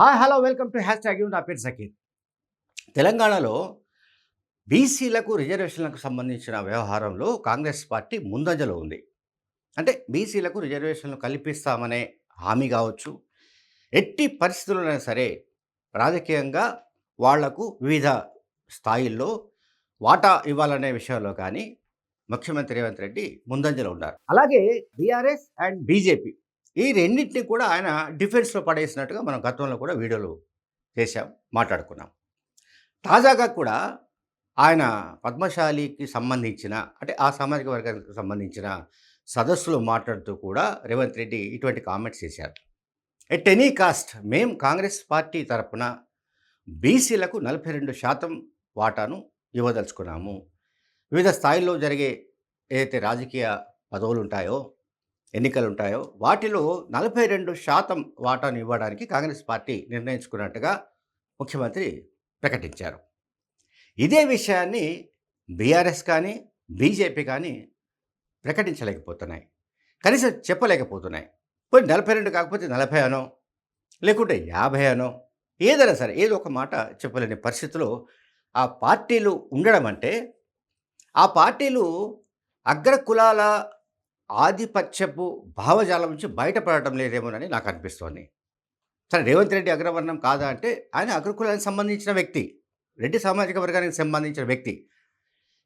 Hi hello welcome to hashtag నా పేరు సకీర్ తెలంగాణలో బీసీలకు రిజర్వేషన్లకు సంబంధించిన వ్యవహారంలో కాంగ్రెస్ పార్టీ ముందంజలో ఉంది. అంటే బీసీలకు రిజర్వేషన్లు కల్పిస్తామనే హామీ కావచ్చు. ఎట్టి పరిస్థితుల్లోనైనా సరే రాజకీయంగా వాళ్ళకు వివిధ స్థాయిల్లో వాటా ఇవ్వాలనే విషయంలో కానీ ముఖ్యమంత్రి రేవంత్ రెడ్డి ముందంజలో ఉన్నారు. అలాగే బీఆర్ఎస్ అండ్ బీజేపీ ఈ రెండింటిని కూడా ఆయన డిఫెన్స్లో పడేసినట్టుగా మనం గతంలో కూడా వీడియోలు చేశాం మాట్లాడుకున్నాం. తాజాగా కూడా ఆయన పద్మశాలికి సంబంధించిన అంటే ఆ సామాజిక వర్గానికి సంబంధించిన సదస్సులో మాట్లాడుతూ కూడా రేవంత్ రెడ్డి ఇటువంటి కామెంట్స్ చేశారు. ఎట్ ఎనీ కాస్ట్ మేం కాంగ్రెస్ పార్టీ తరపున బీసీలకు నలభై రెండు శాతం వాటాను ఇవ్వదలుచుకున్నాము. వివిధ స్థాయిల్లో జరిగే ఏదైతే రాజకీయ పదవులు ఉంటాయో ఎన్నికలు ఉంటాయో వాటిలో నలభై రెండు శాతం వాటాను ఇవ్వడానికి కాంగ్రెస్ పార్టీ నిర్ణయించుకున్నట్టుగా ముఖ్యమంత్రి ప్రకటించారు. ఇదే విషయాన్ని బీఆర్ఎస్ కానీ బీజేపీ కానీ ప్రకటించలేకపోతున్నాయి. కనీసం చెప్పలేకపోతున్నాయి. పోయి నలభై రెండు కాకపోతే నలభై అనో లేకుంటే యాభై అనో ఏదైనా సరే ఏదో ఒక మాట చెప్పలేని పరిస్థితిలో ఆ పార్టీలు ఉండడం అంటే ఆ పార్టీలు అగ్ర కులాల ఆధిపత్యపు భావజాలం నుంచి బయటపడటం లేదేమోనని నాకు అనిపిస్తోంది సరే రేవంత్ రెడ్డి అగ్రవర్ణం కాదా అంటే ఆయన అగ్రకులానికి సంబంధించిన వ్యక్తి రెడ్డి సామాజిక వర్గానికి సంబంధించిన వ్యక్తి.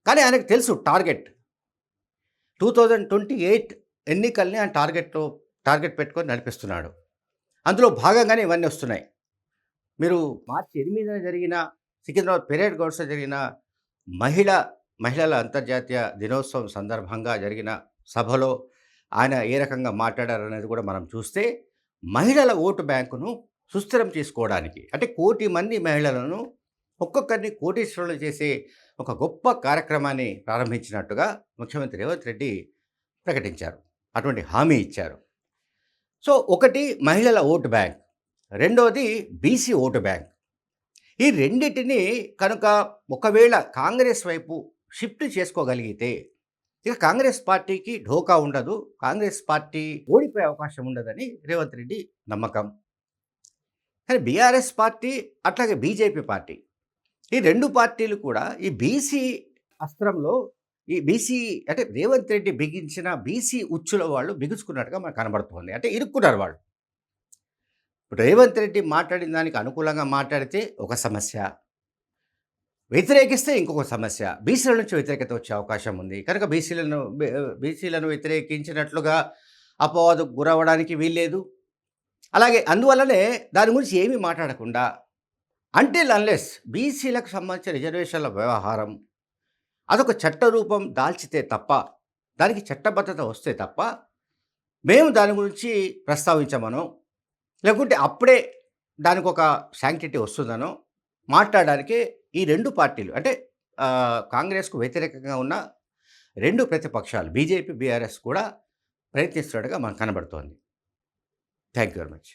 కానీ ఆయనకు తెలుసు target. Two thousand twenty eight ఎన్నికల్ని ఆయన టార్గెట్లో టార్గెట్ పెట్టుకొని నడిపిస్తున్నాడు. అందులో భాగంగానే ఇవన్నీ వస్తున్నాయి. మీరు మార్చి ఎనిమిదిన జరిగిన సికింద్రాబాద్ పెరేడ్ గౌడ్స్లో జరిగిన మహిళ మహిళల అంతర్జాతీయ దినోత్సవం సందర్భంగా జరిగిన సభలో ఆయన ఏ రకంగా మాట్లాడారనేది కూడా మనం చూస్తే మహిళల ఓటు బ్యాంకును సుస్థిరం చేసుకోవడానికి అంటే కోటి మంది మహిళలను ఒక్కొక్కరిని కోటీశ్వరులు చేసే ఒక గొప్ప కార్యక్రమాన్ని ప్రారంభించినట్టుగా ముఖ్యమంత్రి రేవంత్ రెడ్డి ప్రకటించారు. అటువంటి హామీ ఇచ్చారు. సో ఒకటి మహిళల ఓటు బ్యాంక్ రెండవది బీసీ ఓటు బ్యాంక్. ఈ రెండింటిని కనుక ఒకవేళ కాంగ్రెస్ వైపు షిఫ్ట్ చేసుకోగలిగితే ఇక కాంగ్రెస్ పార్టీకి ఢోకా ఉండదు కాంగ్రెస్ పార్టీ ఓడిపోయే అవకాశం ఉండదని రేవంత్ రెడ్డి నమ్మకం. కానీ బీఆర్ఎస్ పార్టీ అట్లాగే బీజేపీ పార్టీ ఈ రెండు పార్టీలు కూడా ఈ బీసీ అస్త్రంలో ఈ బీసీ అంటే రేవంత్ రెడ్డి బిగించిన బీసీ ఉచ్చుల వాళ్ళు బిగుచుకున్నట్టుగా మనకు కనబడుతుంది. అంటే ఇరుక్కున్నారు వాళ్ళు. రేవంత్ రెడ్డి మాట్లాడిన దానికి అనుకూలంగా మాట్లాడితే ఒక సమస్య. వ్యతిరేకిస్తే ఇంకొక సమస్య. బీసీల నుంచి వ్యతిరేకత వచ్చే అవకాశం ఉంది. కనుక బీసీలను బీసీలను వ్యతిరేకించినట్లుగా అపవాదు గురవడానికి వీల్లేదు. అలాగే అందువల్లనే దాని గురించి ఏమీ మాట్లాడకుండా అంటే అన్లెస్ బీసీలకు సంబంధించిన రిజర్వేషన్ల వ్యవహారం అదొక చట్ట రూపం దాల్చితే తప్ప దానికి చట్టబద్ధత వస్తే తప్ప మేము దాని గురించి ప్రస్తావించమనో లేకుంటే అప్పుడే దానికి ఒక శాంక్టిటీ వస్తుందనో మాట్లాడడానికి ఈ రెండు పార్టీలు అంటే కాంగ్రెస్కు వ్యతిరేకంగా ఉన్న రెండు ప్రతిపక్షాలు బీజేపీ బీఆర్ఎస్ కూడా ప్రయత్నిస్తున్నట్టుగా మనకు కనబడుతోంది. Thank you very much.